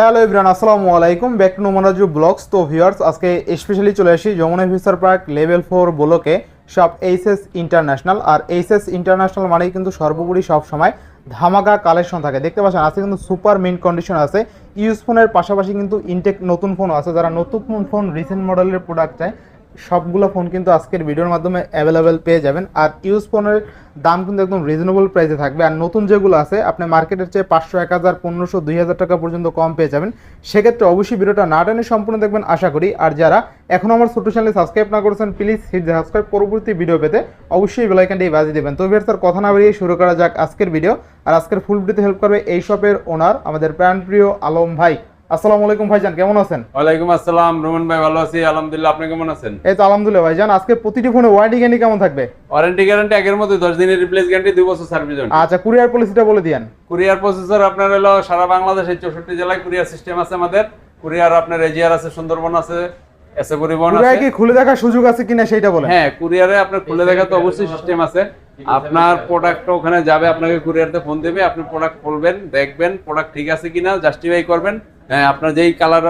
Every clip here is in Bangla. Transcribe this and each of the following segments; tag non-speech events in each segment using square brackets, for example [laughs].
হ্যালো ইব্রান আসসালামু আলাইকুম। ব্যাক টু নোমারাজু ব্লগস। তো ভিউয়ার্স, আজকে স্পেশালি চলে আসি Jamuna future park level four ব্লকে, সব এইচএস ইন্টারন্যাশনাল আর এইচএস ইন্টারন্যাশনাল মানেই কিন্তু সর্বোপরি সব সময় ধামাকা কালেকশন থাকে। দেখতে পাচ্ছেন, আজকে কিন্তু সুপার মিন্ট কন্ডিশন আছে। ইউজ ফোনের পাশাপাশি কিন্তু ইনটেক নতুন ফোন আছে। যারা নতুন ফোন রিসেন্ট মডেলের প্রোডাক্ট চায় সবগুলো ফোন কিন্তু আজকের ভিডিওর মাধ্যমে অ্যাভেলেবেল পেয়ে যাবেন। আর ইউজ ফোনের দাম কিন্তু একদম রিজনেবল প্রাইসে থাকবে। আর নতুন যেগুলো আছে, আপনি মার্কেটের চেয়ে পাঁচশো, এক হাজার, পনেরোশো, দুই হাজার টাকা পর্যন্ত কম পেয়ে যাবেন। সেক্ষেত্রে অবশ্যই ভিডিওটা না টেনে সম্পূর্ণ দেখবেন, আশা করি। আর যারা এখনও আমার ছোট চ্যানেলে সাবস্ক্রাইব না করেছেন প্লিজ হিট সাবস্ক্রাইব পরবর্তী ভিডিও পেতে অবশ্যই বেলাইকানটি বাজিয়ে দেবেন। তো ভিয়ার স্যার কথা না বেরিয়ে শুরু করা যাক আজকের ভিডিও আর আজকের ফুল ভিডিওতে হেল্প করবে এই শপের ওনার আমাদের প্রাণপ্রিয় আলম ভাই। আসসালামু আলাইকুম ভাইজান কেমন আছেন? ওয়ালাইকুম আসসালাম রোমান ভাই ভালো আছি আলহামদুলিল্লাহ আপনি কেমন আছেন? এই তো আলহামদুলিল্লাহ ভাইজান আজকে প্রতিটি ফোনে ওয়ারেন্টি গ্যারান্টি কেমন থাকবে? ওয়ারেন্টি গ্যারান্টি আগের মতো দশ দিনের রিপ্লেস গ্যারান্টি দুই বছর সার্ভিস আচ্ছা কুরিয়ার পলিসিটা বলে দিয়েন। কুরিয়ার প্রসেসর আপনার হলো সারা বাংলাদেশের চৌষট্টি জেলায় কুরিয়ার সিস্টেম আছে আমাদের। কুরিয়ার আপনার এজিআর আছে সুন্দরবন আছে এসে পরিবহন আছে। কি খুলে দেখার সুযোগ আছে কিনা সেটা বলেন। হ্যাঁ কুরিয়ারে আপনার খুলে দেখা তো অবশ্যই সিস্টেম আছে। আপনার প্রোডাক্ট ওখানে যাবে আপনাকে কুরিয়ারতে ফোন দেবে আপনি প্রোডাক্ট খুলবেন দেখবেন প্রোডাক্ট ঠিক আছে কিনা জাস্টিফাই করবেন। হ্যাঁ আপনার যেই কালার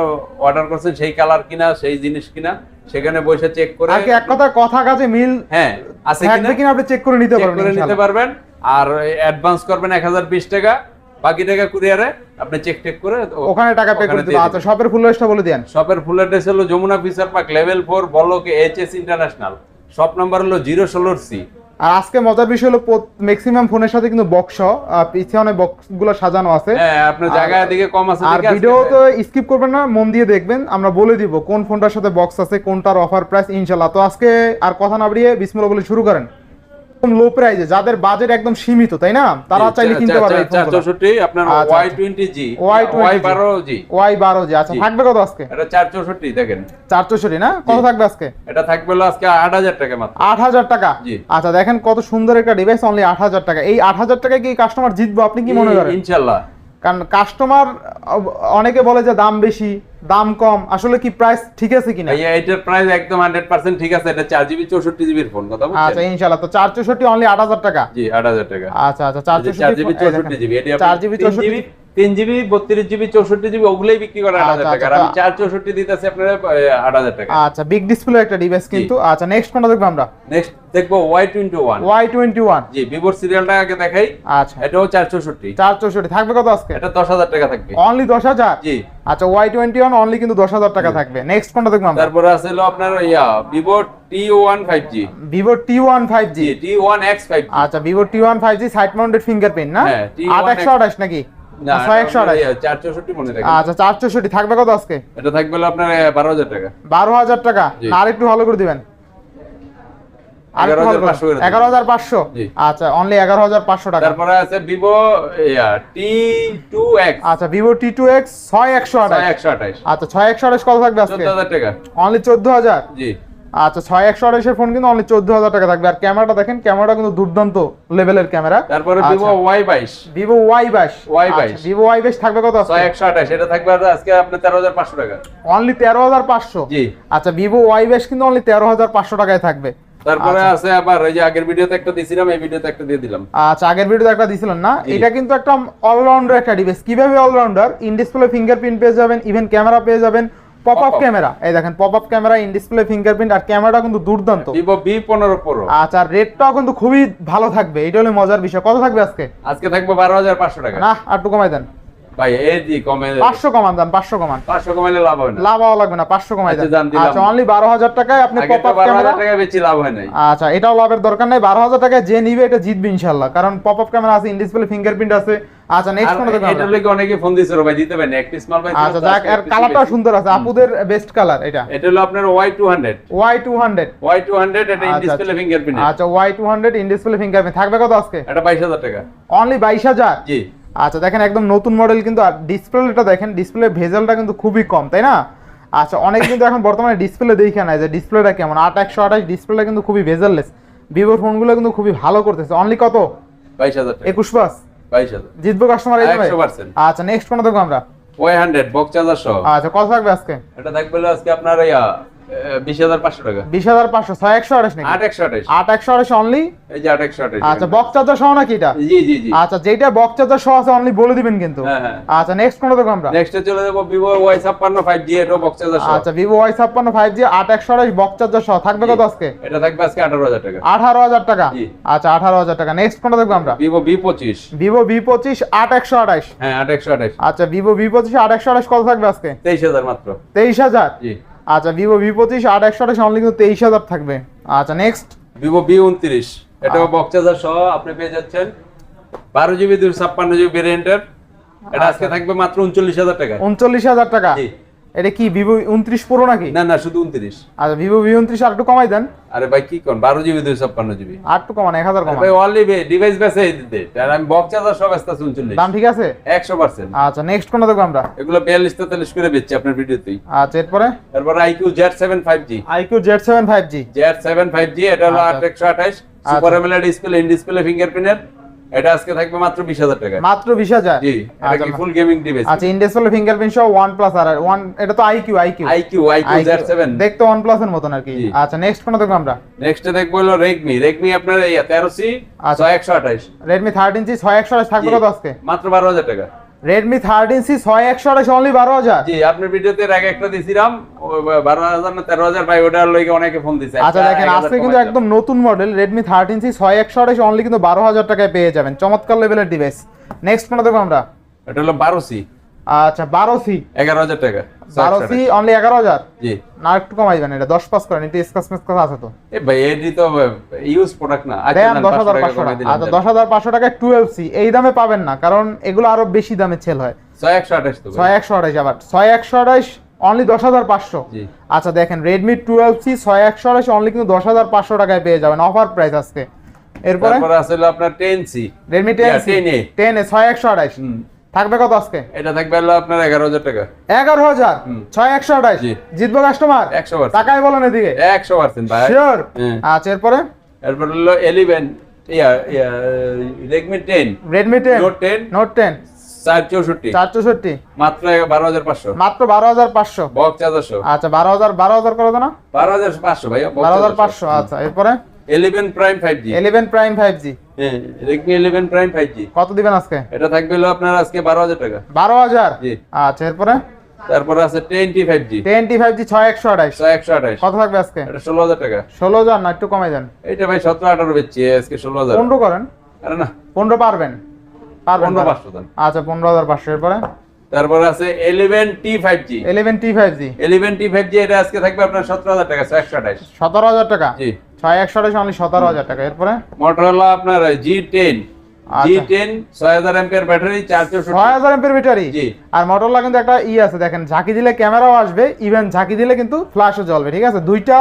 অর্ডার করছেন সেই কালার কিনা সেই জিনিস কিনা সেখানে বসে চেক করে কি এক কথা কথা কাজে মিল হ্যাঁ আছে কিনা? কিনা আপনি চেক করে নিতে পারবেন করে নিতে পারবেন। আর অ্যাডভান্স করবেন এক হাজার বিশ টাকা বাকি টাকা কুরিয়ারে আপনি চেক টেক করে ওখানে টাকা পে করে দিবেন। আচ্ছা শপের ফুল লিস্টটা বলে দেন শপের ফুল অ্যাড্রেস হলো Jamuna future park level four বলকে H S international shop number হলো জিরো ষোলোর সি আর আজকে মজার বিষয় হলো ম্যাক্সিমাম ফোনের সাথে কিন্তু বক্স পিছে অনেক বক্সগুলো সাজানো আছে। হ্যাঁ আপনার জায়গা দিকে কম আছে আর ভিডিও তো স্কিপ করবেন না মন দিয়ে দেখবেন। আমরা বলে দিব কোন ফোনটার সাথে বক্স আছে কোনটার অফার প্রাইস ইনশাল্লাহ। তো আজকে আর কথা না বাড়িয়ে বিসমিল্লাহ বলে শুরু করেন। লো প্রাইজে যাদের বাজেট একদম সীমিত তাই না? তারা চাইলে কিনতে পারবে চার- চার চৌষট্টি আপনার আচ্ছা, ওয়াই আচ্ছা। টোয়েন্টি জি Y20 ওয়াই বারো জি ওয়াই বারো জি আচ্ছা থাকবে কত আজকে? এটা চার চৌষট্টি দেখেন। চার চৌষট্টি না? কত থাকবে আজকে? এটা থাকবে আজকে আট হাজার টাকা মাত্র। আট হাজার টাকা? আচ্ছা দেখেন কত সুন্দর একটা ডিভাইস অনলি আট হাজার টাকা। এই আট হাজার টাকায় কি কাস্টমার জিতবো? আপনি কি মনে করেন? ইনশাল্লাহ। কারণ কাস্টমার অনেকে বলে যে দাম বেশি দাম কম আসলে কি প্রাইস ঠিক আছে কিনা? এই এটার প্রাইস একদম হান্ড্রেড পার্সেন্ট ঠিক আছে এটা চার জিবি চৌষট্টি জিবির ফোন কথা আচ্ছা ইনশাআল্লাহ ইনশাল্লাহ তো চার চৌষট্টি অনলি আট হাজার টাকা? জি আট হাজার টাকা। আচ্ছা আচ্ছা চার চার জিবি চৌষট্টি জিবি এটি চার জিবি চৌষট্টি তিন জিবি বত্রিশ জিবি চৌষট্টি জিবি ওগুলোই বিক্রি করে আট হাজার আচ্ছা, টাকা। আচ্ছা, আমি চার চৌষট্টি দিতেছি আপনার আট হাজার টাকা। আচ্ছা বিগ ডিসপ্লে একটা ডিভাইস কিন্তু। আচ্ছা নেক্সট কোনটা দেখব আমরা? নেক্সট দেখব Y twenty one Y twenty one G ভিভোর সিরিয়ালটা আগে দেখাই। আচ্ছা। এটাও চার চৌষট্টি। চার চৌষট্টি। থাকবে কত আজকে? এটা দশ হাজার টাকা থাকবে। অনলি দশ হাজার? জি। আচ্ছা ওয়াই টোয়েন্টি ওয়ান অনলি কিন্তু দশ হাজার টাকা থাকবে। নেক্সট কোনটা দেখব আমরা? তারপরে আছে আপনার ইয়া Vivo T one five G Vivo T one five G T one X five আচ্ছা Vivo T one five G side mounted fingerprint না? হ্যাঁ, T1 আট একশো আঠাশ নাকি? আচ্ছা চার থাকবে কত আজকে? এটা থাকবে আপনার বারো হাজার টাকা। বারো হাজার টাকা। আর একটু ভালো করে দিবেন। আর একটু ভালো করে। 11,500 করে দিন। এগারো হাজার পাঁচশো? আচ্ছা অনলি এগারো হাজার পাঁচশো টাকা। তারপরে আছে ভিভো টি টু এক্স আচ্ছা ভিভো টি টু এক্স ছয় একশো আঠাশ। একশো আঠাশ। আচ্ছা ছয় একশো আঠাশ কত থাকবে আজকে? চোদ্দ হাজার টাকা। অনলি চোদ্দ হাজার? জি। আচ্ছা ছয় একশো আঠাশের ফোন কিন্তু অনলি চোদ্দ হাজার টাকা থাকবে। আর ক্যামেরাটা দেখেন ক্যামেরাটা কিন্তু দুর্দান্ত লেভেলের ক্যামেরা তারপরে আচ্ছা। ভিভো ওয়াই বাইশ। ভিভো ওয়াই বাইশ। Y22 ভিভো ওয়াই বাইশ থাকবে কত ছয় একশো আঠাশ এটা থাকবে আজকে আপনার তেরো হাজার পাঁচশো টাকা। অনলি তেরো হাজার পাঁচশো? জি। আচ্ছা ভিভো ওয়াই বাইশ কিন্তু অনলি তেরো হাজার পাঁচশো টাকায় থাকবে। তারপরে আচ্ছা। আছে আবার এই যে আগের ভিডিওতে একটা দিছিলাম এই ভিডিওতে একটা দিয়ে দিলাম। আচ্ছা আগের ভিডিওতে একটা দিছিলেন না? এটা কিন্তু একটা অলরাউন্ডার একটা ডিভাইস কীভাবে অলরাউন্ডার ইন ডিসপ্লে ফিঙ্গারপ্রিন্ট পেয়ে যাবেন ইভেন ক্যামেরা পেয়ে যাবেন। পপ আপ ক্যামেরা এই দেখেন pop up camera in display fingerprint আর ক্যামেরাটা কিন্তু দুর্দান্ত। ভিভো পনেরো প্রো আচ্ছা রেটটাও কিন্তু খুবই ভালো থাকবে। এটা হলো মজার বিষয়। কত থাকবে আজকে? আজকে থাকবে বারো হাজার পাঁচশো টাকা। না আর একটু কমাই দেন। ভাই এই জি কমে পাঁচশো কমান দেন পাঁচশো কমান। পাঁচশো কমাইলে লাভ না। লাভ লাগবে না পাঁচশো কমাই আচ্ছা, দেন। আচ্ছা অনলি টাকায় আপনি পপ আপ ক্যামেরা হাজার টাকা বেশি লাভ হয় নাই। আচ্ছা এটাও লাভের দরকার নেই। বারো হাজার টাকায় যে নিবে এটা জিতবে ইনশাল্লাহ কারণ পপ আপ ক্যামেরা আছে ইন ডিসপ্লে ফিঙ্গারপ্রিন্ট আছে। আচ্ছা নেক্সট এটা লাগে অনেকে ফোন দিছিল ভাই দিতে ভাই আচ্ছা যাক এর কালারটা সুন্দর আছে। আপুদের বেস্ট কালার এটা। এটা হলো আপনার এটা ইন ডিসপ্লে ফিঙ্গারপ্রিন্ট আচ্ছা ইন ডিসপ্লে ফিঙ্গারপ্রিন্ট থাকবে কত আজকে? এটা 22000 টাকা। অনলি 22000 জি। আচ্ছা দেখেন একদম নতুন মডেল কিন্তু আর ডিসপ্লেটা দেখেন ডিসপ্লে ভেজালটা কিন্তু খুবই কম তাই না? আচ্ছা অনেক কিন্তু এখন বর্তমানে ডিসপ্লে দেখে নাই যে ডিসপ্লেটা কেমন। আট একশো আঠাশ ডিসপ্লেটা কিন্তু খুবই ভেজাললেস। ভিভোর ফোনগুলো কিন্তু খুবই ভালো করতেছে। অনলি কত? বাইশ হাজার একুশ পাঁচ জিতবো কাস্টমার আচ্ছা নেক্সট কোন দেখব আমরা। 100 বক্স চার্জার সহ। আচ্ছা কত থাকবে আজকে? এটা থাকবে আজকে আপনার বলে দিবেন কিন্তু। আচ্ছা নেক্সট দেখো আমরা? নেক্সটে চলে যাব ভিভো ওয়াই ছাপ্পান্ন ফাইভ জি এটাও বক্স চার্জার আচ্ছা ভিভো ওয়াই ছাপ্পান্ন ফাইভ জি আট একশো আঠাশ বক্স চার্জার সহ। থাকবে কত আজকে? এটা থাকবে আজকে আঠারো হাজার টাকা। আঠারো হাজার টাকা? আচ্ছা আঠারো হাজার টাকা। নেক্সট কোনটা দেখব আমরা? ভিভো ভি পঁচিশ। ভিভো ভি পঁচিশ আট একশো আঠাশ। হ্যাঁ আট একশো আঠাশ। আচ্ছা ভিভো ভি পঁচিশ আট একশো আঠাশ কত থাকবে আজকে? তেইশ হাজার মাত্র। তেইশ হাজার? জি। আচ্ছা ভিভো ভি পঁচিশ আট একশো আঠাশ অনলি কিন্তু তেইশ হাজার থাকবে। আচ্ছা নেক্সট ভিভো ভি উনত্রিশ। এটাও বক্স চার্জার সহ আপনি পেয়ে যাচ্ছেন বারো জিবি দুশো ছাপ্পান্ন জিবি ভেরিয়েন্টের এটা আজকে থাকবে মাত্র উনচল্লিশ হাজার টাকা। উনচল্লিশ হাজার টাকা। এটা কি ভিভো উনত্রিশ প্রো নাকি? না না শুধু উনত্রিশ। আচ্ছা ভিভো ভি উনত্রিশ আর একটু কমাই দেন। আরে ভাই কি কোন? বারো জিবি দুশো ছাপ্পান্ন জিবি আর একটু কমান এক হাজার কমান। ভাই অনলি ডিভাইস বেসে দিতে। আর আমি বক্স চার্জার সব আছে উনচল্লিশ। দাম ঠিক আছে? একশো পার্সেন্ট আচ্ছা নেক্সট কোনটা দেখব আমরা? এগুলো বিয়াল্লিশ তেতাল্লিশ করে বেচছি আপনার ভিডিওতেই। আচ্ছা এরপরে? তারপর iQOO Z seven five G iQOO Z seven five G Z seven five G এটা হলো আচ্ছা। আট একশো আঠাশ। Super AMOLED display in display ফিঙ্গারপ্রিন্টের এটা আজকে থাকবে মাত্র বিশ হাজার টাকা মাত্র বিশ হাজার? জি এটা আচ্ছা কি ফুল গেমিং ডিভাইস আচ্ছা ইনডিসপ্লে ফিঙ্গারপ্রিন্ট সহ প্লাস আর ওয়ান এটা তো iQOO iQOO iQOO Z seven দেখতে ওয়ান প্লাস এর মতন আর কি। আচ্ছা নেক্সট কোনটা দেখব আমরা? নেক্সটে দেখব হলো রেডমি রেডমি আপনার এই তেরো সি Redmi ছয় একশো আঠাশ। রেডমি থার্টিন সি ছয় একশো আঠাশ থাকবে কত আজকে? মাত্র বারো হাজার টাকা। রেডমি থার্টিন সি ছয় একশো আঠাশ অনলি বারো হাজার। জি আপনার ভিডিওতে এর আগে একটা দিছিলাম বারো হাজার না তেরো হাজার ভাই ওটার লইকে অনেকে ফোন দিছে। আচ্ছা দেখেন আজকে কিন্তু একদম নতুন মডেল রেডমি থার্টিন সি ছয় একশো আঠাশ অনলি কিন্তু বারো হাজার টাকায় পেয়ে যাবেন। চমৎকার লেভেলের ডিভাইস নেক্সট কোনটা দেখো আমরা। এটা হলো বারো সি আচ্ছা বারো সি। এগারো হাজার টাকা। বারো সি অনলি এগারো হাজার? জি। না একটু কমাইবেন এটা দশ পাস করেন এটা স্কাস মেসকাস আছে তো। এ ভাই এটি তো ইউজ প্রোডাক্ট না। আচ্ছা দেন দশ হাজার পাঁচশো টাকা আচ্ছা দশ হাজার পাঁচশো টুয়েলভ সি এই দামে পাবেন না কারণ এগুলো আরও বেশি দামে সেল হয়। ছয় একশো আঠাশ তো ছয় একশো আঠাশ আবার ছয় একশো আঠাশ অনলি দশ হাজার পাঁচশো। আচ্ছা দেখেন রেডমি টুয়েলভ সি ছয় একশো আঠাশ অনলি কিন্তু দশ হাজার পাঁচশো টাকায় পেয়ে যাবেন অফার প্রাইস আজকে। এরপরে? আছে আপনার ten C Redmi ten Yeah, 10A ten A ছয় একশো আঠাশ। থাকবে কত আজকে? এটা থাকবে হলো আপনার এগারো হাজার টাকা। এগারো হাজার। ছয় একশো আঠাশ। জিতবো কাস্টমার 100% টাকাই বলেন এদিকে। একশো পার্সেন্ট ভাই। শিওর হ্যাঁ। আচ্ছা এরপরে? এরপর হলো এলিভেন ইয়া Redmi ten Redmi ten note ten note ten চার চৌষট্টি। চার চৌষট্টি। মাত্র বারো হাজার পাঁচশো। মাত্র বারো হাজার পাঁচশো। চার্জারশো আচ্ছা বারো হাজার বারো হাজার করে দেনা বারো হাজার পাঁচশো ভাই বারো হাজার পাঁচশো আচ্ছা এরপরে? Eleven prime five G eleven prime five G হ্যাঁ Redmi eleven prime five G কত দিবেন আজকে? এটা থাকবে হলো আপনার আজকে বারো হাজার টাকা। বারো হাজার? জি। আচ্ছা এরপরে? তারপরে আছে ten T five G ten T five G ছয় একশো আঠাইশ ছয় একশো আঠাশ। কত থাকবে আজকে? এটা ষোলো হাজার টাকা। ষোলো হাজার না একটু কমাই দেন এটা ভাই সতেরো আঠারো বেচছি আজকে ষোলো হাজার। পনেরো করেন। আরে না। পনেরো পারবেন। পারবেন পনেরো পারবেন। পাঁচশো দেন। আচ্ছা পনেরো হাজার পাঁচশো এরপরে? তারপরে আছে eleven T five G eleven T five G eleven T five G এটা আজকে থাকবে আপনার সতেরো হাজার টাকা ছয় একশো আঠাশ। সতেরো হাজার টাকা? জি। ছয় একশো আঠাশ অনলি সতেরো হাজার টাকা। এরপরে? মোটরোলা আপনার জি টেন জি। টেন ছয় হাজার এম্পিয়ার ব্যাটারি চার চৌষট্টি ছয় হাজার এমপির ব্যাটারি জি। আর মোটরলা কিন্তু একটা ই আছে দেখেন ঝাঁকি দিলে ক্যামেরাও আসবে ইভেন ঝাঁকি দিলে কিন্তু ফ্ল্যাশও জ্বলবে ঠিক আছে? দুইটা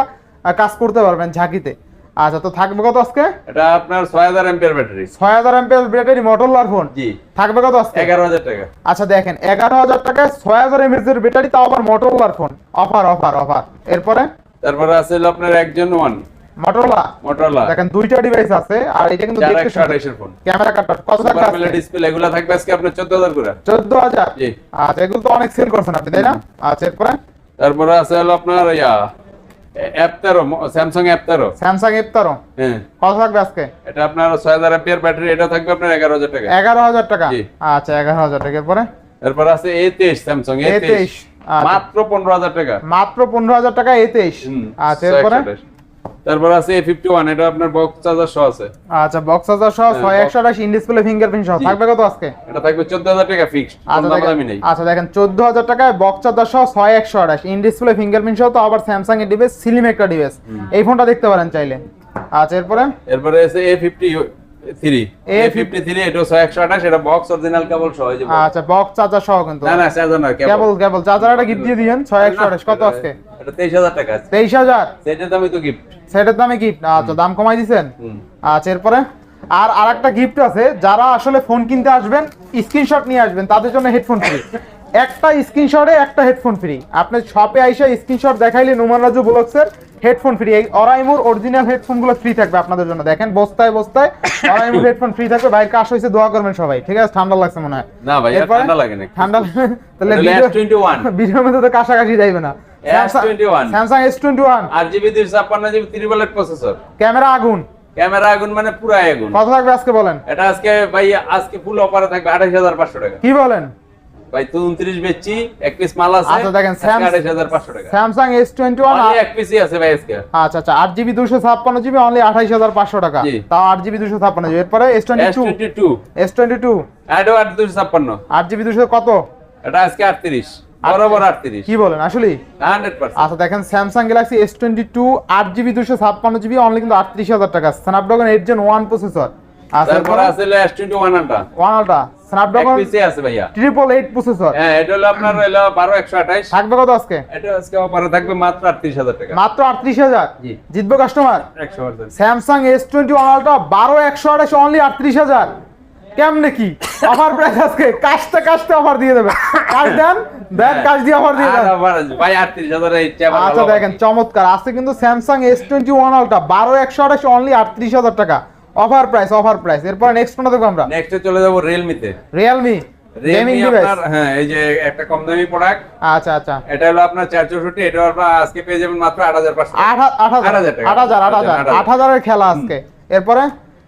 কাজ করতে পারবেন ঝাঁকিতে। আচ্ছা তো থাকবে কত আজকে? এটা আপনার ব্যাটারি ব্যাটারি মোটরলার ফোন জি। থাকবে কত আজকে? টাকা। আচ্ছা দেখেন টাকায় এর ব্যাটারি তাও আবার মোটরলার ফোন অফার অফার অফার এরপরে? তারপরে আছে আপনার একজন ওয়ান মোটরলা মোটরোলা দেখেন দুইটা ডিভাইস আছে আর এটা কিন্তু দেখতে একশো ফোন ক্যামেরা কাটার কত টাকা ডিসপ্লে এগুলো থাকবে আজকে আপনার চোদ্দ হাজার করে। চোদ্দ হাজার জি। আচ্ছা এগুলো তো অনেক সেল করছেন আপনি তাই না? আচ্ছা এরপরে? তারপরে আছে হলো আপনার ইয়া অ্যাপ তেরো স্যামসাং অ্যাপ তেরো। স্যামসাং এফ তেরো? হ্যাঁ। কত থাকবে আজকে? এটা আপনার ছয় হাজার এম্পিয়ার ব্যাটারি এটা থাকবে আপনার এগারো হাজার টাকা। এগারো হাজার টাকা? আচ্ছা এগারো হাজার টাকা এরপরে? তারপর আছে এ তেইশ স্যামসাং এ A23 আচ্ছা। মাত্র পনেরো হাজার টাকা। মাত্র পনেরো হাজার টাকা এ তেইশ। হুম, আচ্ছা এরপরে? একশো আঠাশ। তারপর আছে এ ফিফটি ওয়ান এটা আপনার বক্স চার্জার সহ আছে। আচ্ছা বক্স হাজার সহ হ্যাঁ, ছয় box- একশো আঠাশ ইন ডিসপ্লে ফিঙ্গারপ্রিন্ট সহ থাকবে কত আজকে? এটা থাকবে চোদ্দ হাজার টাকা ফিক্সড আচ্ছা দামি নেই। আচ্ছা দেখেন চোদ্দ হাজার টাকায় বক্স চার্জার সহ ছয় একশো আঠাশ ইন ডিসপ্লে ফিঙ্গারপ্রিন্ট সহ তো আবার স্যামসাং এর ডিভাইস সিলিম একটা ডিভাইস এই ফোনটা দেখতে পারেন চাইলে। আচ্ছা এরপরে? এরপরে আছে এ এটা বক্স অরিজিনাল কেবল সহ। আচ্ছা বক্স চার্জার সহ কিন্তু। না না চার্জার না কেবল কেবল কেবল চার্জার একটা গিফট দিয়ে দিয়েন ছয় একশো আঠাশ কত আজকে? এটা তেইশ হাজার টাকা আছে। তেইশ হাজার? সেটার দামই তো গিফট সেটার দামে গিফট আচ্ছা দাম কমাই দিছেন? আচ্ছা এরপরে? আর আরেকটা গিফট আছে যারা আসলে ফোন কিনতে আসবেন স্ক্রিনশট নিয়ে আসবেন তাদের জন্য হেডফোন ফ্রি একটা স্ক্রিনশটে একটা হেডফোন ফ্রি আপনি শপে আইসা স্ক্রিনশট দেখাইলে নুমান রাজু ব্লগসের হেডফোন ফ্রি এই অরাইমুর অরিজিনাল হেডফোনগুলো ফ্রি থাকবে আপনাদের জন্য। দেখেন বস্তায় বস্তায় অরাইমুর হেডফোন ফ্রি থাকবে। বাইরে কাশ হয়েছে দোয়া করবেন সবাই ঠিক আছে? ঠান্ডা লাগছে মনে হয়। না ভাই ঠান্ডা লাগে না ঠান্ডা তাহলে ভিডিও S21 ভিডিওর মধ্যে তো কাশাকাশি যাইবে না। S21 Samsung S twenty one আট জিবি দুইশো ছাপ্পান্ন জিবি ত্রিপল প্রসেসর ক্যামেরা আগুন। ক্যামেরা আগুন মানে পুরাই আগুন। কত থাকবে আজকে বলেন? এটা আজকে ভাই আজকে ফুল অফারে থাকবে আঠাশ হাজার পাঁচশো টাকা। কি বলেন? ভাই তুই উনত্রিশ বেচছি এক পিস মাল আছে আচ্ছা, দেখেন, Sam- আঠাশ হাজার পাঁচশো টাকা। Samsung S twenty one Only এক পিসই আছে ভাই আজকে। আচ্ছা আচ্ছা আট জিবি দুশো ছাপ্পান্ন জিবি অনলি আঠাইশ হাজার পাঁচশো টাকা। তাও আট জিবি দুশো ছাপ্পান্ন জিবি এরপরে S twenty S two twenty two S twenty two এটাও আট দুশো ছাপ্পান্ন আট জিবি দুশো কত? এটা আজকে আটত্রিশ। বরাবর আটত্রিশ। কি বলেন আসলে হান্ড্রেড পার্সেন্ট আচ্ছা দেখেন স্যামসাং জিবি অনলি কিন্তু আটত্রিশ হাজার টাকা প্রসেসর আচ্ছা আছে আলট্রা। আছে ভাইয়া। প্রসেসর হ্যাঁ এটা হলো আপনার হলো বারো একশো আঠাইশ। থাকবে কত আজকে? এটা আজকে অফারে থাকবে মাত্র আটত্রিশ হাজার টাকা। মাত্র জি। জিতবে কাস্টমার স্যামসাং আলট্রা অনলি আটত্রিশ হাজার। কেমনে কি? অফার প্রাইস আজকে কাশতে কাশতে অফার দিয়ে দেবে। কাশ দেন দেন কাশ দিয়ে অফার দিয়ে দেন। ভাই আটত্রিশ হাজার ইচ্ছা আমার আচ্ছা দেখেন চমৎকার। আজকে কিন্তু আলট্রা বারো একশো আঠাশ অনলি আটত্রিশ হাজার টাকা। অফার প্রাইস অফার প্রাইস এরপর নেক্সট কোনটা দেখব আমরা? নেক্সটে চলে যাব রিয়েলমিতে রিয়েলমি গেমিং রিয়েলমি ডিভাইস হ্যাঁ এই যে একটা কম দামি প্রোডাক্ট আচ্ছা আচ্ছা। এটা হলো আপনার চার চৌষট্টি এটা আপনার আজকে পেয়ে যাবেন মাত্র আট হাজার পাঁচশো আট হা- আট হাজার। আট হাজার টাকা। আট হাজার আট হাজার। আট আট হাজারের খেলা আজকে। এরপরে?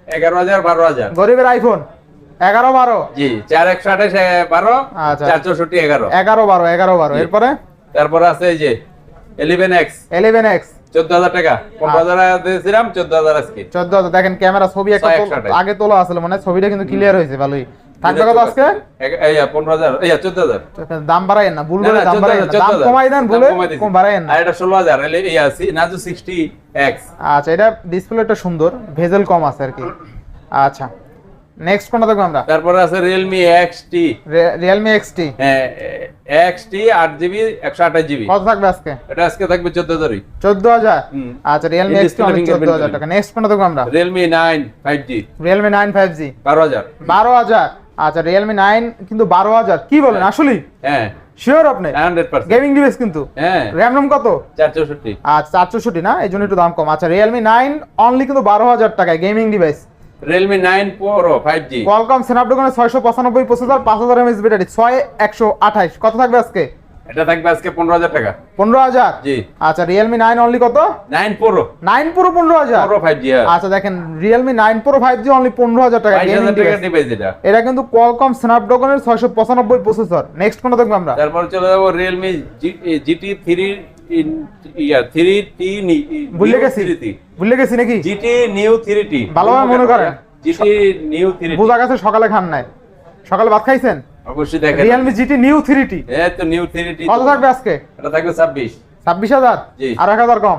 এগারো হাজার বারো হাজার। গরিবের আইফোন এগারো বারো? জি চার একশো আঠাশ বারো আচ্ছা। চার চৌষট্টি এগারো। এগারো বারো এগারো বারো। এরপরে? তারপর আছে এই যে এলিভেন এক্স এলেভেন এক্স চোদ্দ হাজার টাকা। পনেরো হাজার দিয়েছিলাম চোদ্দ হাজার আজকে। চোদ্দ হাজার। দেখেন ক্যামেরা ছবি একটা তোল- একশো আঠাশ। আগে তোলা আসলে মানে ছবিটা কিন্তু ক্লিয়ার হয়েছে ভালোই। থাকবে কত আজকে? পনেরো হাজার। এই চোদ্দ হাজার। দাম বাড়াইন না ভুল দাম 14,000, দাম কমাই দেন ভুলে কম বাড়াইন না। এটা ষোলো হাজার এই আছে নাজু সিক্সটি এক্স আচ্ছা এটা ডিসপ্লেটা সুন্দর ভেজেল কম আছে আর কি। আচ্ছা। নেক্সট কোনটা দেখব আমরা? তারপরে আছে এক্স টি রিয়েলমি এক্সটি হ্যাঁ আট জিবি একশো কত থাকবে আজকে? এটা আজকে থাকবে চোদ্দ হাজারই চোদ্দ হাজার? হুম। আচ্ছা fingerprint হাজার করবেন। টাকা। নেক্সট কোনটা দেখব আমরা? Five G Realme nine five G বারো হাজার। আচ্ছা রিয়েলমি নাইন কিন্তু বারো হাজার। কি বলেন আসলে হ্যাঁ। শিওর আপনি? হান্ড্রেড পার্সেন্ট গেমিং ডিভাইস কিন্তু? হ্যাঁ। র্যাম রম কত? চার চৌষট্টি। আচ্ছা চারশোষট্টি না? এই জন্য একটু দাম কম। আচ্ছা রিয়েলমি নাইন অনলি কিন্তু বারো হাজার টাকায় gaming device Realme 9 Pro 5G Qualcomm Snapdragon 695 processor 5000 mAh battery 6128 কত থাকবে আজকে এটা থাকবে আজকে 15000 টাকা 15000 জি আচ্ছা Realme 9 only কত 9 Pro 9 Pro 15000 Pro 5G আচ্ছা দেখেন Realme 9 Pro 5G only 15000 টাকা গেমিং ডিভাইস এটা এটা কিন্তু Qualcomm Snapdragon 695 processor next কোনটা দেখব আমরা তারপর চলে যাব Realme GT 3 টি নিউ করেন। জিটি সকালে খান নাই। সকালে ভাত খাইছেন? অবশ্যই দেখেন। জিটি নিউ তো নিউ থাকবে আজকে? এটা ছাব্বিশ। ছাব্বিশ হাজার? আর এক হাজার কম?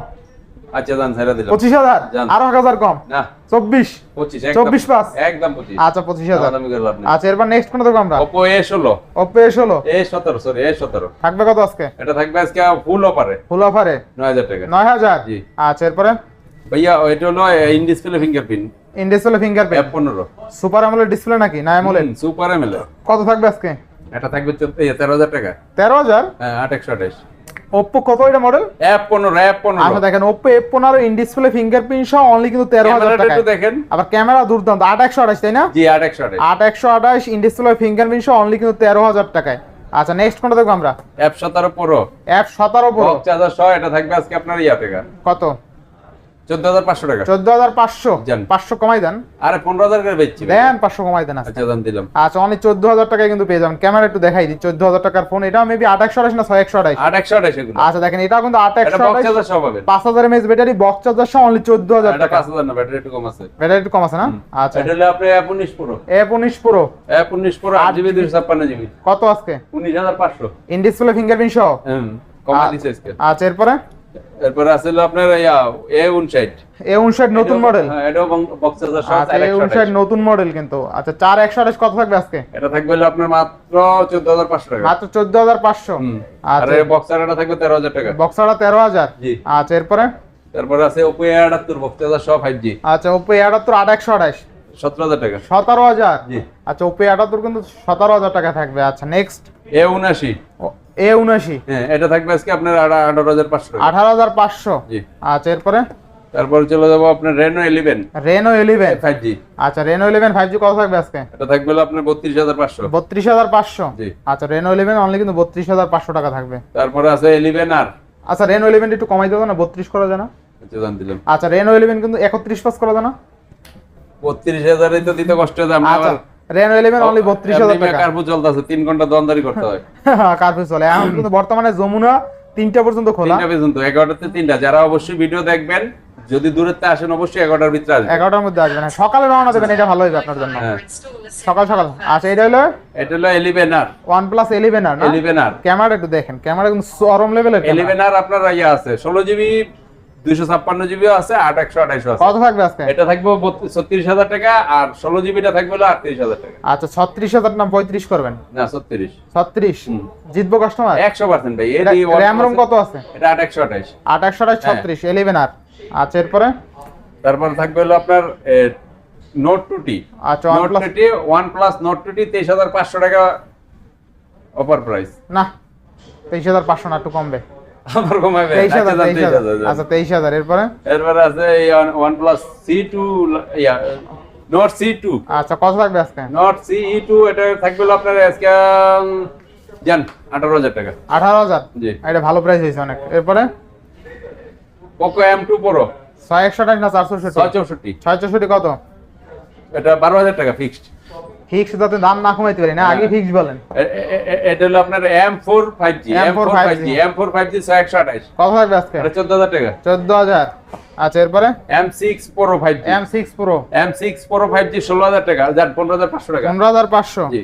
থাকবে কত আজকে? এটা থাকবে টাকা। ভাইয়া হলো ফিঙ্গারপ্রিন্ট সুপার ডিসপ্লে নাকি? না সুপার কত থাকবে আজকে? এটা থাকবে 13000 টাকা। 13000 হ্যাঁ 8128 ওপো কত এটা মডেল এফ পনেরো এফ পনেরো। আচ্ছা দেখেন ওপো এফ পনেরো ইন ডিসপ্লে ফিঙ্গারপ্রিন্ট সহ অনলি কিন্তু তেরো হাজার টাকা দেখেন। আবার ক্যামেরা দুর্দান্ত আট একশো আঠাশ তাই না? জি আট একশো আঠাশ। আট একশো আঠাশ ইন ডিসপ্লে ফিঙ্গারপ্রিন্ট সহ অনলি কিন্তু তেরো হাজার টাকায়। আচ্ছা নেক্সট কোনটা দেখব আমরা? অ্যাপ সতেরো প্রো অ্যাপ সতেরো প্রো চার্জার সহ এটা থাকবে আজকে আপনার ইয়াতে কত? চোদ্দ হাজার পাঁচশো টাকা। চোদ্দ হাজার পাঁচশো। পাঁচশো কমাই দেন। আরে পনেরো হাজার করে বেচছি। দেন পাঁচশো কমাই দেন আচ্ছা। দাম দিলাম। আচ্ছা চোদ্দ হাজার টাকায় কিন্তু পেয়ে যাবেন। ক্যামেরা একটু দেখাই দিই চোদ্দ হাজার টাকার ফোন এটা মেবি আট একশো আঠাশ না ছয় একশো আঠাশ? আট একশো আঠাশ এগুলো। আচ্ছা দেখেন কিন্তু আট একশো আঠাশ। পাঁচ হাজার এমএস ব্যাটারি বক্স চার্জার সহ অনলি চোদ্দ হাজার টাকা। পাঁচ হাজার না ব্যাটারি একটু কম আছে। ব্যাটারি একটু কম আছে না? আচ্ছা। এটা হলো আপনি অ্যাপ উনিশ প্রো এফ উনিশ প্রো অ্যাপ উনিশ প্রো আট জিবি দুশো ছাপ্পান্ন জিবি। কত আজকে? উনিশ হাজার পাঁচশো। ইন ডিসপ্লে ফিঙ্গারপ্রিন্ট সহ? কমা আজকে। আচ্ছা এরপরে? এরপরে আছে আপনার ইয়া এ উনষাট। এ উনষাট নতুন মডেল হ্যাঁ এটাও সহ আচ্ছা এ উনষাট নতুন মডেল কিন্তু। আচ্ছা চার একশো আঠাশ কত থাকবে আজকে? এটা থাকবে হলো আপনার মাত্র চোদ্দ হাজার পাঁচশো টাকা। মাত্র চোদ্দ হাজার পাঁচশো? হুম। আর আচ্ছা বক্স থাকবে তেরো হাজার টাকা। বক্সারটা তেরো হাজার? জি। আচ্ছা এরপরে? তারপরে আছে ওপো এ আটাত্তর বক্স চার্জার সহ ফাইভ জি আচ্ছা ওপো আটাত্তর আট একশো আঠাশ। সতেরো হাজার টাকা। সতেরো হাজার? আচ্ছা ওপো আটাত্তর কিন্তু সতেরো হাজার টাকা থাকবে। আচ্ছা নেক্সট এ উনাশি এ উনআশি। হ্যাঁ এটা থাকবে আজকে আপনার আঠারো হাজার পাঁচশো আঠারো হাজার পাঁচশো? জি। আচ্ছা এরপরে? তারপর চলে যাব আপনার Reno eleven Reno eleven five G আচ্ছা রেনো ইলেভেন ফাইভ জি কত থাকবে আজকে? এটা থাকবে আপনার বত্রিশ হাজার পাঁচশো। বত্রিশ হাজার পাঁচশো? জি। আচ্ছা রেনো ইলেভেন অনলি কিন্তু বত্রিশ হাজার পাঁচশো টাকা থাকবে। তারপরে আছে ইলেভেন আর আচ্ছা রেনো ইলেভেন একটু কমাই দেবো না বত্রিশ করা যায় না? আচ্ছা আচ্ছা রেনো ইলেভেন কিন্তু একত্রিশ পাস করা যায় না? বত্রিশ হাজারে তো দিতে কষ্ট যায় আমরা আচ্ছা। রেনো ইলেভেন অনলি বত্রিশ হাজার এমনি টাকা। কার্পু চলতেছে তিন ঘণ্টা দোকানদারি করতে হয়। [laughs] কার্পেট চলে। এখন কিন্তু বর্তমানে যমুনা তিনটা পর্যন্ত খোলা। তিনটা পর্যন্ত এগারোটাতে তিনটা। যারা অবশ্যই ভিডিও দেখবেন যদি দূরেতে আসেন অবশ্যই এগারোটার ভিতরে আসবেন। এগারোটার মধ্যে আসবেন। হ্যাঁ, সকালে রওনা দেবেন এটা ভালো হবে আপনার জন্য। হ্যাঁ। সকাল সকাল। আচ্ছা এটা হলো এটা হলো আর ক্যামেরা একটু দেখেন। ক্যামেরা চরম লেভেলের আপনার ইয়ে আছে ষোলো জিবি দুইশো ছাপ্পান্ন জিবিও আছে আট একশো আঠাইশো কত থাকবে আজকে? এটা থাকবে ছত্রিশ হাজার টাকা আর ষোলো জিবিটা থাকবে হলো আটত্রিশ হাজার টাকা। আচ্ছা ছত্রিশ হাজার না পঁয়ত্রিশ করবেন? না ছত্রিশ। ছত্রিশ? জিতবো কাস্টমার একশো পার্সেন্ট ভাই র্যাম রোম কত আছে? এটা আট একশো আঠাইশ। আট একশো আঠাশ ছত্রিশ ইলেভেন আর। আচ্ছা এরপরে? তারপর থাকবে হলো আপনার নোট টু টি আচ্ছা note two T OnePlus note two T তেইশ হাজার পাঁচশো টাকা অফার প্রাইস না তেইশ হাজার পাঁচশো না একটু কমবে। আবার কমাবে আচ্ছা, তেইশ হাজার এরপরে? এরপরে আছে OnePlus C two note C two আচ্ছা কত থাকবে আজকে? নট সি ই টু এটা থাকবে আপনার আজকে জান আঠারো হাজার টাকা। আঠারো হাজার? জি। এটা ভালো প্রাইস হয়েছে অনেক। এরপরে? পোকো এম টু প্রো ছয় একশো আঠাশ না চারশো ছয় চৌষট্টি। ছয় চৌষট্টি কত? এটা বারো হাজার টাকা ফিক্সড ফিক্স যাতে দাম না কমাইতে পারি না আগে হ্যাঁ। ফিক্স বলেন। এটা হলো আপনার M four five G M four five G M four five G ছয় একশো আঠাইশ কত থাকবে আজকে? এটা চোদ্দ হাজার টাকা। চোদ্দ হাজার। আচ্ছা এরপরে? M six pro five Pro M six pro M six pro five G ষোলো হাজার টাকা যার পনেরো হাজার পাঁচশো টাকা। পনেরো হাজার পাঁচশো। জি।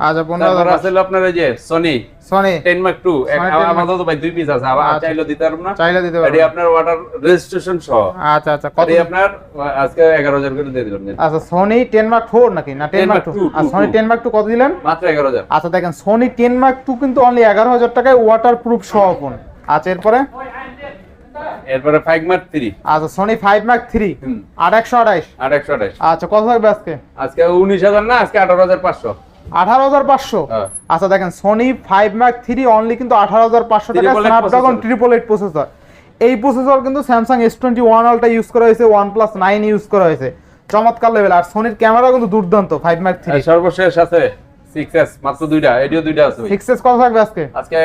আচ্ছা পনেরো তারপর হাজার আছে আপনার এই যে Sony Sony ten Mark two Sony 10 Mark- আমাদের তো ভাই দুই পিস আছে আবার আচ্ছা। চাইলেও দিতে পারব না। চাইলে দিতে এটি পারব আপনার ওয়াটার রেজিস্ট্রেশন সহ। আচ্ছা আচ্ছা কত? এটি আপনার আজকে এগারো হাজার করে দিয়ে দিলাম আচ্ছা সোনি টেন মার্ক ফোর নাকি? না টেন 10 মার্ক টু 2, আর 2, সোনি 2 টেন মার্ক টু কত দিলেন? মাত্র এগারো হাজার। আচ্ছা দেখেন সোনি টেন মার্ক টু কিন্তু অনলি এগারো হাজার টাকায় ওয়াটার প্রুফ সহ ফোন আচ্ছা এরপরে? এরপরে ফাইভ মার্ক থ্রি আচ্ছা সোনি ফাইভ মার্ক থ্রি হুম। আট একশো আঠাইশ আট একশো আঠাইশ আচ্ছা কত থাকবে আজকে? আজকে উনিশ হাজার না আজকে আঠারো হাজার পাঁচশো। আঠারো হাজার পাঁচশো। হ্যাঁ। আচ্ছা দেখেন Sony five Mark three only কিন্তু আঠারো হাজার পাঁচশো টাকা স্ন্যাপড্রাগন ট্রিপল এইট প্রসেসর এই প্রসেসর কিন্তু Samsung S twenty one ultra use করা হয়েছে ওয়ান প্লাস নাইন ইউজ করা হয়েছে। চমৎকার লেভেল আর সোনির ক্যামেরা কিন্তু দুর্দান্ত ফাইভ মার্ক থ্রি সর্বশেষ আছে মাত্র দুইটা দুইটা আছে ভাই। কত থাকবে আজকে? আজকে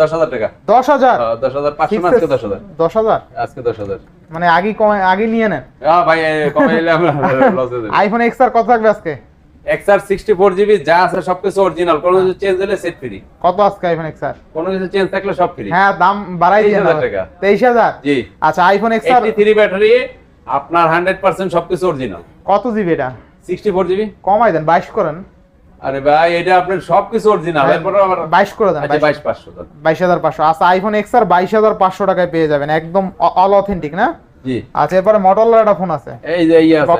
দশ হাজার টাকা। দশ হাজার? আহ, দশ হাজার পাঁচশো না 6S আজকে দশ হাজার। দশ হাজার? আজকে দশ হাজার। মানে আগে কমে আগে নিয়ে নেন। হ্যাঁ ভাই এ, আমরা লস [laughs] হয়ে যাবে। আইফোন এক্স আর কত থাকবে আজকে? এক্সআর সিক্সটি ফোর জিবি যা আছে সবকিছু অরিজিনাল কোনো কিছু চেঞ্জ হলে সেট ফ্রি কত আজকে আইফোন এক্স আর কোনো কিছু চেঞ্জ থাকলে সব ফ্রি হ্যাঁ দাম বাড়াই দিয়ে 23,000 টাকা। তেইশ হাজার? জি। আচ্ছা iPhone X R eighty three battery আপনার হান্ড্রেড পার্সেন্ট সবকিছু অরিজিনাল কত জিবি এটা? সিক্সটি ফোর জিবি কমাই দেন বাইশ করেন। আরে ভাই এটা আপনার সবকিছু অরিজিনাল এরপরে আবার বাইশ করে দেন আচ্ছা বাইশ পাঁচশো দেন। বাইশ হাজার পাঁচশো। আচ্ছা আইফোন এক্স আর বাইশ হাজার পাঁচশো টাকায় পেয়ে যাবেন একদম অল অথেন্টিক না? জি। আচ্ছা এরপরে মডেলার একটা ফোন আছে। এই যে ইয়ে? আইফোন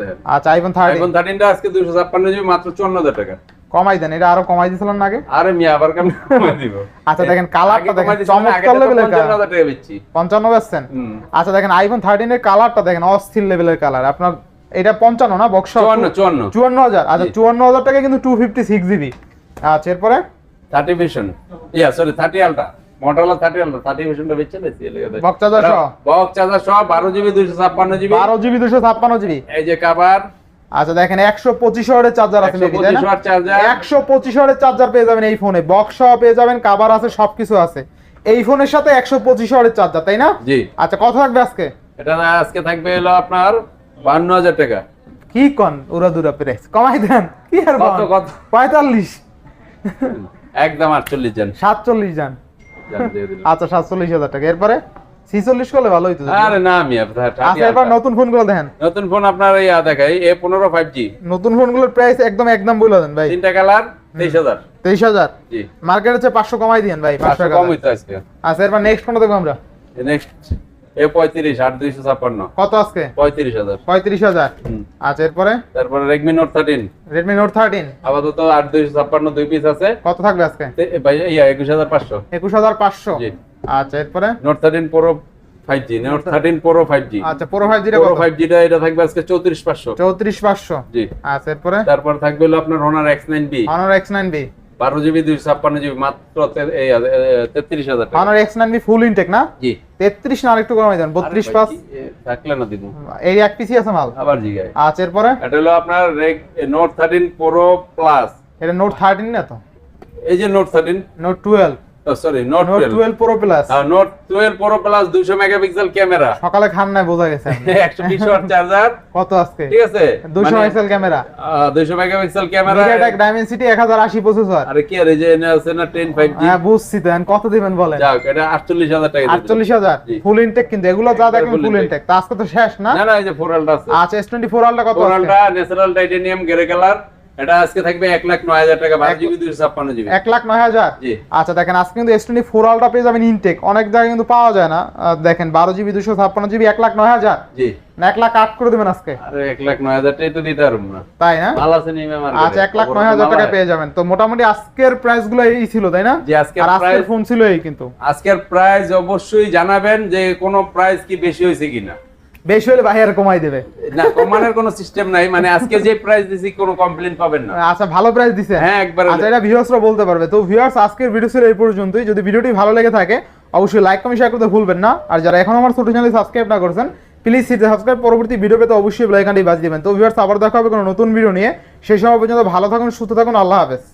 দেখেন। আচ্ছা আইফোন থার্টি আইফোন থার্টিনটা আজকে দুশো ছাপ্পান্ন জিবি মাত্র চুয়ান্ন হাজার টাকা। কমাই দেন এটা আরও কমাই দিয়েছিলেন আগে? আরে মিয়া আবার কেমন কমাই দিব? আচ্ছা, দেখেন, আগে দেখেন, চমৎকার level এর 55,000 টাকা বেচছি। পঞ্চান্ন বেচছেন? আচ্ছা দেখেন আইফোন থার্টিনের কালারটা দেখেন অস্থির লেভেলের কালার আপনার এটা পঞ্চান্ন না বক্স চুয়ান্ন চুয়ান্ন। চুয়ান্ন হাজার। আচ্ছা জি। চুয়ান্ন হাজার টাকা কিন্তু টু ফিফটি সিক্স জিবি আচ্ছা এরপরে? Thirty vision yeah sorry thirty ultra বারো জিবি দুইশো ছাপ্পান্ন জিবি বারো জিবি দুশো ছাপ্পান্ন জিবি এই যে কাবার আচ্ছা দেখেন একশো পঁচিশ ওয়ার্ডের চার্জার আছে একশো পঁচিশ চার্জার ওয়ার্ডের চার্জার পেয়ে যাবেন এই ফোনে বক্স সহ পেয়ে যাবেন কাবার আছে সবকিছু আছে। এই ফোনের সাথে একশো পঁচিশ ওয়ার্ডের চার্জার তাই না? জি। আচ্ছা কত থাকবে আজকে? এটা আজকে থাকবে হলো আপনার বান্ন হাজার টাকা। কি কন? উড়া দুরা প্রাইস। কমাই দেন কি আর কত, কত? পঁয়তাল্লিশ। একদম আটচল্লিশ জন। সাতচল্লিশ যান জান। আচ্ছা সাতচল্লিশ হাজার টাকা। এরপরে ছিচল্লিশ করলে ভালো হইতো আরে না আমি 30 আচ্ছা আলটা। নতুন ফোনগুলো দেখেন। নতুন ফোন আপনার ইয়া দেখাই এ পনেরো ফাইভ জি নতুন ফোনগুলোর প্রাইস একদম একদম বলে দেন ভাই। তিনটা কালার তেইশ হাজার। তেইশ হাজার? মার্কেট হচ্ছে পাঁচশো কমাই দিয়েন ভাই পাঁচশো কম হইতো আজকে আচ্ছা এরপর নেক্সট ফোন দেখব আমরা। নেক্সট এ পঁয়ত্রিশ আট দুইশো ছাপ্পান্ন। কত পঁয়ত্রিশ হাজার। পঁয়ত্রিশ হাজার। Redmi note Redmi note thirteen আপাতত একুশ হাজার পাঁচশো। একুশ হাজার পাঁচশো? আচ্ছা এরপরে? Note thirteen pro note 13 pro আচ্ছা এটা থাকবে আজকে 34500 34500 জি। আচ্ছা এরপরে? তারপর থাকবে আপনার বারো জিবি দুইশো ছাপ্পান্ন জিবি মাত্র তেত্রিশ হাজার টাকা। Honor X nine full intact না? জি। তেত্রিশ না আরেকটু কমাই দেন বত্রিশ পাঁচ। থাকলে না দিব। এই এক পিসি আছে মাল? আবার জি আচ্ছা এরপরে? এটা হলো আপনার নোট থার্টিন প্রো প্লাস এটা নোট থার্টিন না তো? এই যে note thirteen note twelve sorry note note twelve pro plus note twelve pro plus দুইশো মেগাপিক্সেল ক্যামেরা সকালে খান নাই বোঝা গেছে [laughs] একশো বিশ ওয়াট চার্জার কত আজকে? ঠিক আছে মেগাপিক্সেল ক্যামেরা আহ, 200 মেগাপিক্সেল ক্যামেরা মিডিয়াটেক ডাইমেনসিটি এক হাজার আশি প্রসেসর আরে কি আর এই যে এনে আছে না 10 5G হ্যাঁ বুঝছি তো কত দিবেন বলেন? এটা 48000 টাকা দিয়ে দিলাম। আটচল্লিশ হাজার? জি। ফুল ইনটেক কিন্তু এগুলো যা ফুল। ইনটেক তা আজকে তো শেষ না? না না এই যে ফোরালটা আছে। আচ্ছা এস টোয়েন্টি ফোর আলটা কত? Four ultra natural titanium grey colour এটা আজকে থাকবে 1 লাখ 9000 টাকা 12 জিবি 256 জিবি। এক লাখ নয় হাজার? জি। আচ্ছা দেখেন আজকে কিন্তু এস টোয়েন্টি ফোর আলটা পেয়ে যাবেন ইনটেক অনেক জায়গায় কিন্তু পাওয়া যায় না। দেখেন বারো জিবি দুশো ছাপ্পান্ন জিবি এক লাখ নয় হাজার। জি। না এক লাখ আট করে দেবেন আজকে। আরে 1 লাখ 9000 টাকা তো দিতে পারব না। তাই না? ভালো আছে নিমে মার্কেটে আচ্ছা এক লাখ নয় হাজার টাকা পেয়ে যাবেন। তো মোটামুটি আজকের প্রাইসগুলো এই ছিল তাই না? জি, আজকের আর আজকের ফোন ছিল এই কিন্তু। আজকের প্রাইস অবশ্যই জানাবেন যে কোনো প্রাইস কি বেশি হয়েছে কিনা। বেশি হলে ভাই আর কমাই দেবে। না কমানোর কোনো সিস্টেম নাই। মানে আজকে যে প্রাইস দিছি কোনো কমপ্লেইন পাবেন না। আচ্ছা ভালো প্রাইস দিছে। হ্যাঁ, একবারে। আচ্ছা এটা ভিউয়ার্সরা বলতে পারবে। তো ভিউয়ার্স আজকের ভিডিও ছিল এই পর্যন্তই। যদি ভিডিওটি ভালো লেগে থাকে অবশ্যই লাইক কমেন্ট শেয়ার করতে ভুলবেন না। আর যারা এখন আমার ছোট চ্যানেল সাবস্ক্রাইব না করছেন প্লিজ সিটে সাবস্ক্রাইব পরবর্তী ভিডিও পেতে অবশ্যই বেল আইকনটি বাজিয়ে দিবেন। তো ভিউয়ার্স আবার দেখা হবে কোনো নতুন ভিডিও নিয়ে। সেই সময় পর্যন্ত ভালো থাকুন সুস্থ থাকুন। আল্লাহ হাফেজ।